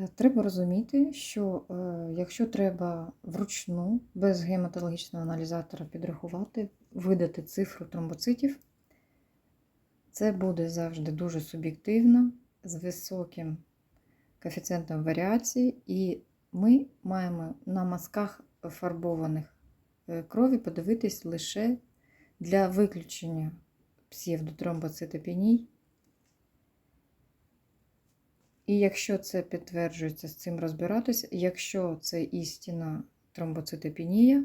Е, Треба розуміти, що е, якщо треба вручну, без гематологічного аналізатора підрахувати, видати цифру тромбоцитів, це буде завжди дуже суб'єктивно, з високим коефіцієнтом варіації, і ми маємо на мазках фарбованих е, крові подивитись лише для виключення псевдотромбоцитопеній. І якщо це підтверджується, з цим розбиратись, якщо це істина тромбоцитопенія,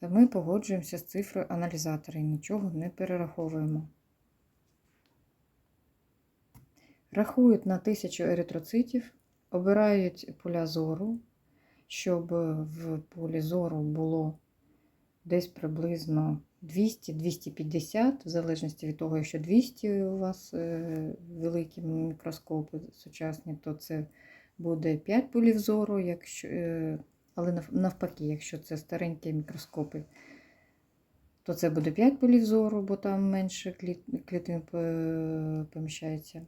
ми погоджуємося з цифрою аналізатора і нічого не перераховуємо. Рахують на 1000 еритроцитів, обирають поля зору, щоб в полі зору було десь приблизно 200-250, в залежності від того, якщо 200 у вас е, великі мікроскопи сучасні, то це буде 5 полів зору, якщо, е, але навпаки, якщо це старенькі мікроскопи, то це буде 5 полів зору, бо там менше клітин е, поміщається.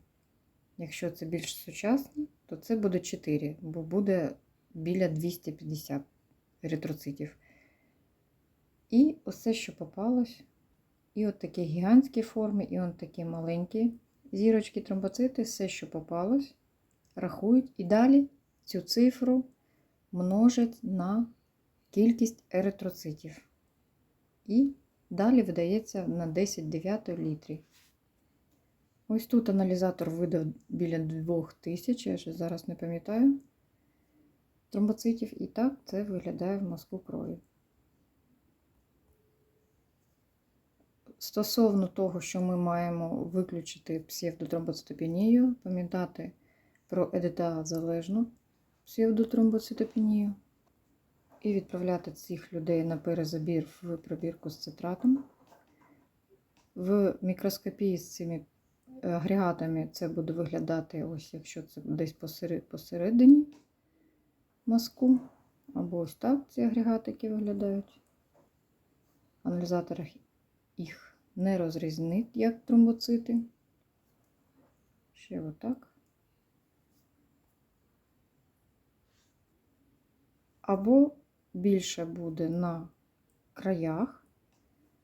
Якщо це більш сучасні, то це буде 4, бо буде біля 250 еритроцитів. І усе, що попалось, і от такі гігантські форми, і от такі маленькі зірочки, тромбоцити, все, що попалось, рахують і далі цю цифру множать на кількість еритроцитів. І далі видається на 10 дев'ятої літрі. Ось тут аналізатор видав біля 2000, я ще зараз не пам'ятаю, тромбоцитів. І так це виглядає в мозку крові. Стосовно того, що ми маємо виключити псевдотромбоцитопенію, пам'ятати про ЕДТА залежну псевдотромбоцитопенію і відправляти цих людей на перезабір в пробірку з цитратом. В мікроскопії з цими агрегатами це буде виглядати, ось якщо це десь посередині мазку, або ось так ці агрегатики виглядають. В аналізаторах їх не розрізнить, як тромбоцити. Ще отак. Або більше буде на краях,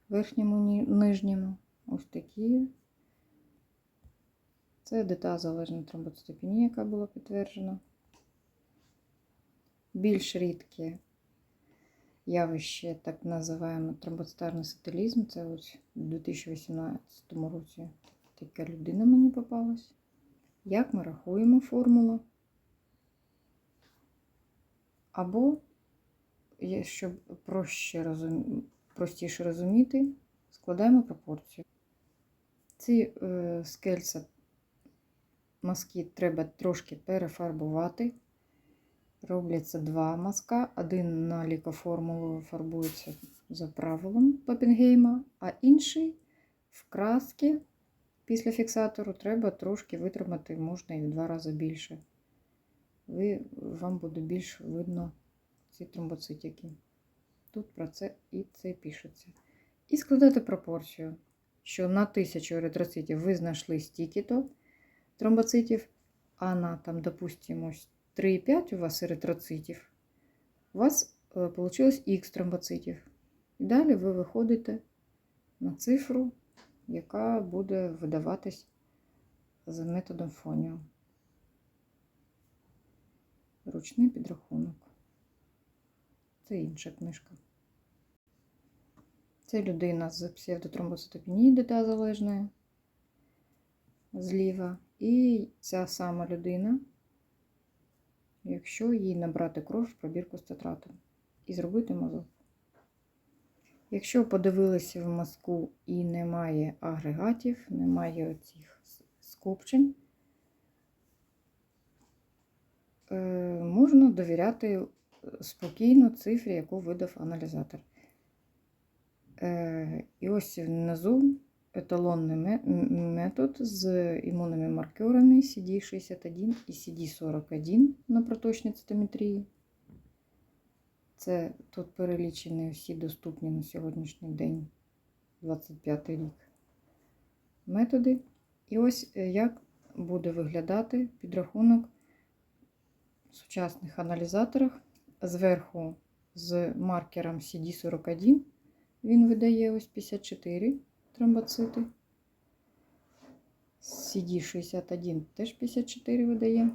верхньому нижньому. Ось такі. Це дета залежна тромбоцитопенія, яка була підтверджена. Більш рідкі явище, так називаємо тромбоцитарний сателізм. Це ось у 2018 році така людина мені попалась. Як ми рахуємо формулу? Або, щоб проще розум... простіше розуміти, складаємо пропорцію. Ці е, скельця мазки треба трошки перефарбувати. Робляться два мазка. Один на лікоформулу фарбується за правилом Папінгейма, а інший в краски після фіксатору треба трошки витримати, можна і в два рази більше. Ви, вам буде більш видно ці тромбоцитики. Тут про це і це пишеться. І складати пропорцію, що на 1000 еритроцитів ви знайшли стільки-то тромбоцитів, а на, там, допустимо, 3,5 у вас еритроцитів, у вас вийшло Х тромбоцитів. І далі ви виходите на цифру, яка буде видаватись за методом фоніо. Ручний підрахунок. Це інша книжка. Це людина з псевдотромбоцитопенії дета залежної зліва. І ця сама людина, якщо їй набрати кров в пробірку з цитратом і зробити мазок. Якщо подивилися в мазку і немає агрегатів, немає оцих скупчень, е, можна довіряти спокійно цифрі, яку видав аналізатор. Е, І ось внизу еталонний метод з імунними маркерами CD61 і CD41 на проточній цитометрії. Це тут перелічені всі доступні на сьогоднішній день, 25 рік, методи. І ось е, як буде виглядати підрахунок сучасних аналізаторах. Зверху з маркером CD41 він видає ось 54 тромбоцити. CD61 теж 54 видає.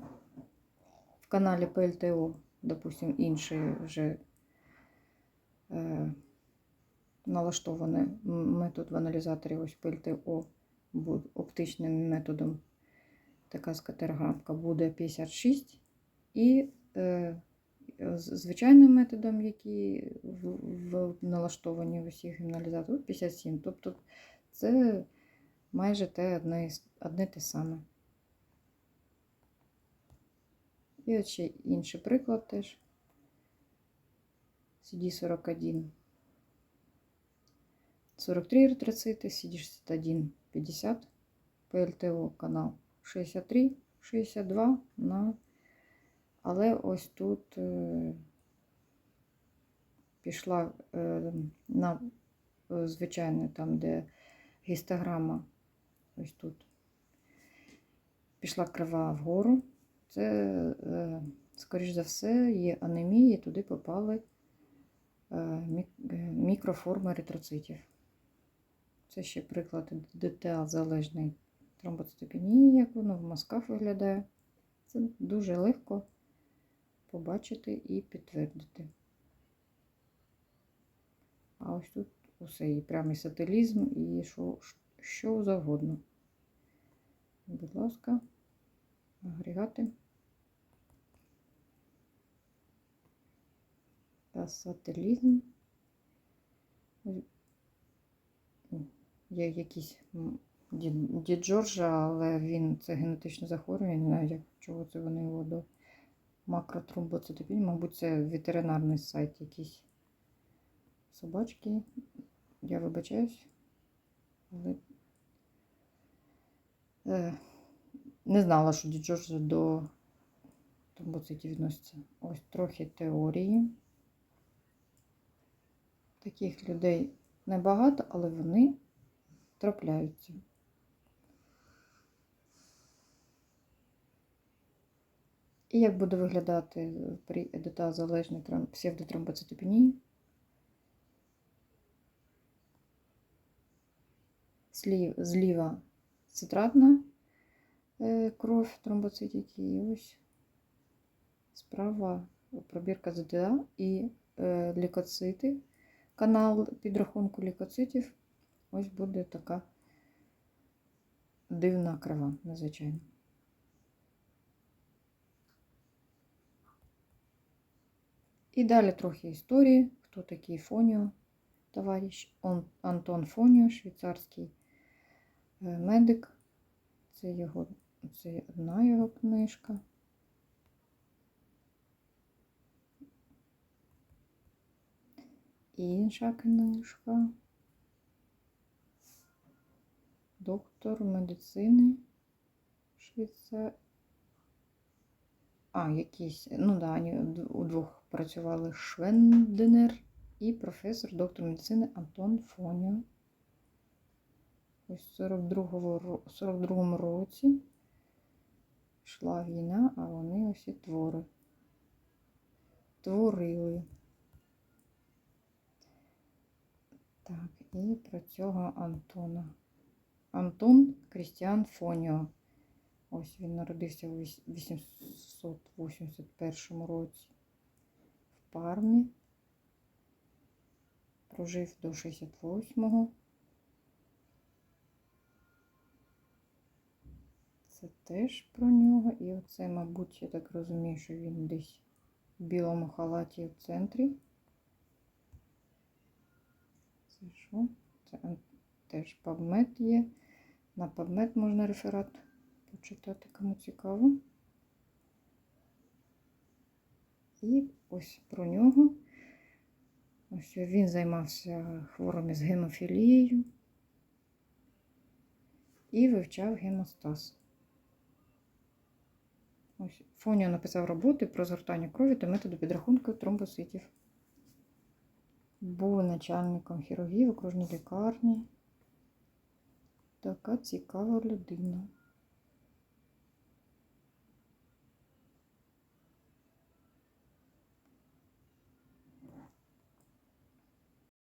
В каналі PLTO, допустим, інший вже е, налаштований метод в аналізаторі ось бу- оптичним методом. Така скатерграмка буде 56. І е, звичайним методом, який в, в налаштовані в усіх аналізаторах, 57. Тобто це майже те одне, одне те саме. І от ще інший приклад теж. CD41. 43 еритроцити, CD61 50, PLTO канал 63, 62 на. Але ось тут е, пішла е, на е, звичайне там, де гістограма, ось тут. Пішла крива вгору. Це, е, скоріш за все, є анемія, туди попали е, е, мікроформи еритроцитів. Це ще приклад ДТА залежної тромбоцитопенії, як воно в мазках виглядає. Це дуже легко побачити і підтвердити. А ось тут усе і прямий сателізм, і що, що завгодно. Будь ласка, агрегати. Та сателізм. Є якісь м, дід, дід Джорджа, але він це генетичне захворювання, не знаю, як, чого це вони його до макротромбоцитопінії. Мабуть, це ветеринарний сайт якийсь собачки. Я вибачаюсь, але е, не знала, що Джорджа до тромбоцитів відноситься. Ось трохи теорії. Таких людей небагато, але вони трапляються. І як буде виглядати при едитазалежній тром- псевдотромбоцитопенії? Зліва цитратна е, кров тромбоцитів, і ось справа пробірка ЗДА і е, лікоцити. Канал підрахунку лікоцитів. Ось буде така дивна крива, надзвичайно. І далі трохи історії. Хто такий Фоніо, товариш Антон Фоніо, швейцарський медик. Це його, це одна його книжка. Інша книжка. Доктор медицини Швейцар. А, якісь, ну да, удвох працювали Швенденер і професор, доктор медицини Антон Фоніо. Ось в 42-го 42-му році йшла війна, а вони ось і твори. Творили. Так, і про цього Антона. Антон Крістіан Фоніо. Ось він народився у 881 році в Пармі. Прожив до 68-го. Це теж про нього. І оце, мабуть, я так розумію, що він десь в білому халаті в центрі. Це що? Це теж PubMed є. На PubMed можна реферат почитати, кому цікаво. І ось про нього. Ось він займався хворими з гемофілією і вивчав гемостаз. Ось Фоніо написав роботи про згортання крові та методи підрахунку тромбоцитів. Був начальником хірургії в окружній лікарні. Така цікава людина.